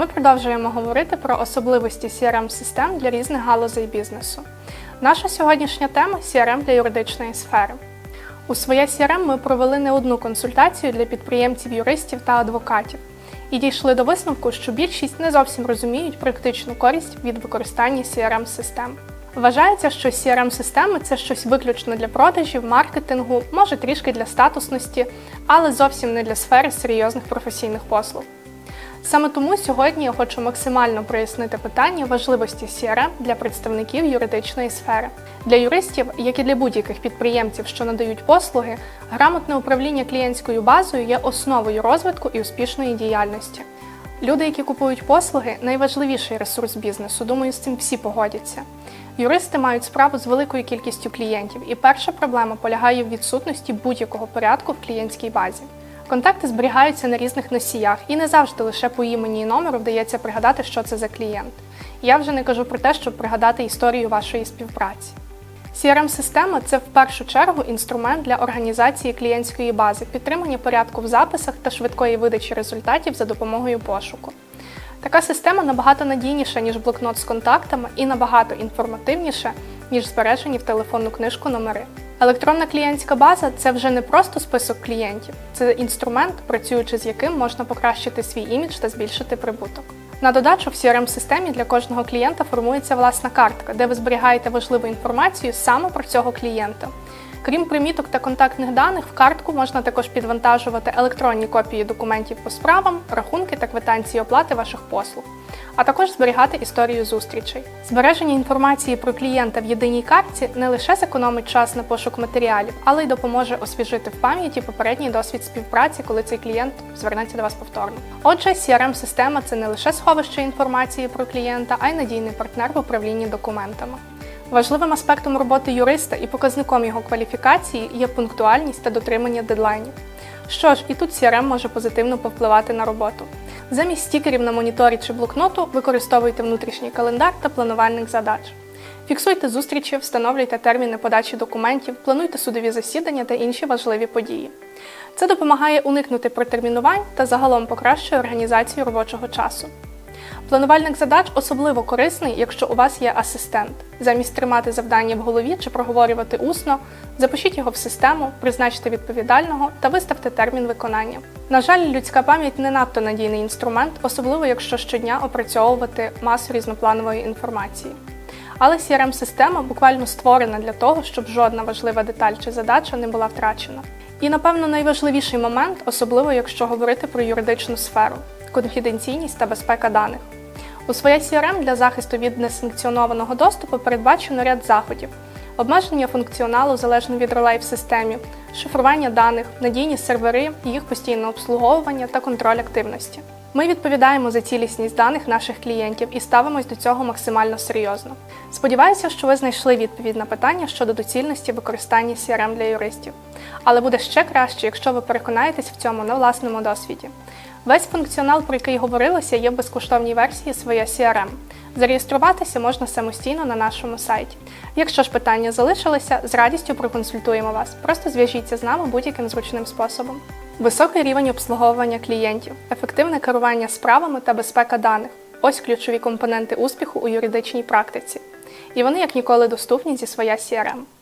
Ми продовжуємо говорити про особливості CRM-систем для різних галузей бізнесу. Наша сьогоднішня тема CRM для юридичної сфери. У своє CRM ми провели не одну консультацію для підприємців, юристів та адвокатів і дійшли до висновку, що більшість не зовсім розуміють практичну користь від використання CRM-систем. Вважається, що CRM-системи це щось виключно для продажів, маркетингу, може трішки для статусності, але зовсім не для сфери серйозних професійних послуг. Саме тому сьогодні я хочу максимально прояснити питання важливості CRM для представників юридичної сфери. Для юристів, як і для будь-яких підприємців, що надають послуги, грамотне управління клієнтською базою є основою розвитку і успішної діяльності. Люди, які купують послуги, найважливіший ресурс бізнесу. Думаю, з цим всі погодяться. Юристи мають справу з великою кількістю клієнтів, і перша проблема полягає в відсутності будь-якого порядку в клієнтській базі. Контакти зберігаються на різних носіях, і не завжди лише по імені і номеру вдається пригадати, що це за клієнт. Я вже не кажу про те, щоб пригадати історію вашої співпраці. CRM-система це в першу чергу інструмент для організації клієнтської бази, підтримання порядку в записах та швидкої видачі результатів за допомогою пошуку. Така система набагато надійніша, ніж блокнот з контактами, і набагато інформативніша, ніж збережені в телефонну книжку номери. Електронна клієнтська база це вже не просто список клієнтів, це інструмент, працюючи з яким можна покращити свій імідж та збільшити прибуток. На додачу в CRM-системі для кожного клієнта формується власна картка, де ви зберігаєте важливу інформацію саме про цього клієнта. Крім приміток та контактних даних, в картку можна також підвантажувати електронні копії документів по справам, рахунки та квитанції оплати ваших послуг, а також зберігати історію зустрічей. Збереження інформації про клієнта в єдиній картці не лише зекономить час на пошук матеріалів, але й допоможе освіжити в пам'яті попередній досвід співпраці, коли цей клієнт звернеться до вас повторно. Отже, CRM-система це не лише сховище інформації про клієнта, а й надійний партнер в управлінні документами. Важливим аспектом роботи юриста і показником його кваліфікації є пунктуальність та дотримання дедлайнів. Що ж, і тут CRM може позитивно повпливати на роботу. Замість стікерів на моніторі чи блокноту використовуйте внутрішній календар та планувальник задач. Фіксуйте зустрічі, встановлюйте терміни подачі документів, плануйте судові засідання та інші важливі події. Це допомагає уникнути протермінувань та загалом покращує організацію робочого часу. Планувальник задач особливо корисний, якщо у вас є асистент. Замість тримати завдання в голові чи проговорювати усно, запишіть його в систему, призначте відповідального та виставте термін виконання. На жаль, людська пам'ять не надто надійний інструмент, особливо якщо щодня опрацьовувати масу різнопланової інформації. Але CRM-система буквально створена для того, щоб жодна важлива деталь чи задача не була втрачена. І, напевно, найважливіший момент, особливо якщо говорити про юридичну сферу конфіденційність та безпека даних. У своє CRM для захисту від несанкціонованого доступу передбачено ряд заходів, обмеження функціоналу залежно від ролей в системі, шифрування даних, надійні сервери, їх постійне обслуговування та контроль активності. Ми відповідаємо за цілісність даних наших клієнтів і ставимось до цього максимально серйозно. Сподіваюся, що ви знайшли відповідь на питання щодо доцільності використання CRM для юристів. Але буде ще краще, якщо ви переконаєтесь в цьому на власному досвіді. Весь функціонал, про який говорилося, є в безкоштовній версії своє CRM. Зареєструватися можна самостійно на нашому сайті. Якщо ж питання залишилися, з радістю проконсультуємо вас. Просто зв'яжіться з нами будь-яким зручним способом. Високий рівень обслуговування клієнтів, ефективне керування справами та безпека даних ось ключові компоненти успіху у юридичній практиці. І вони як ніколи доступні зі своя CRM.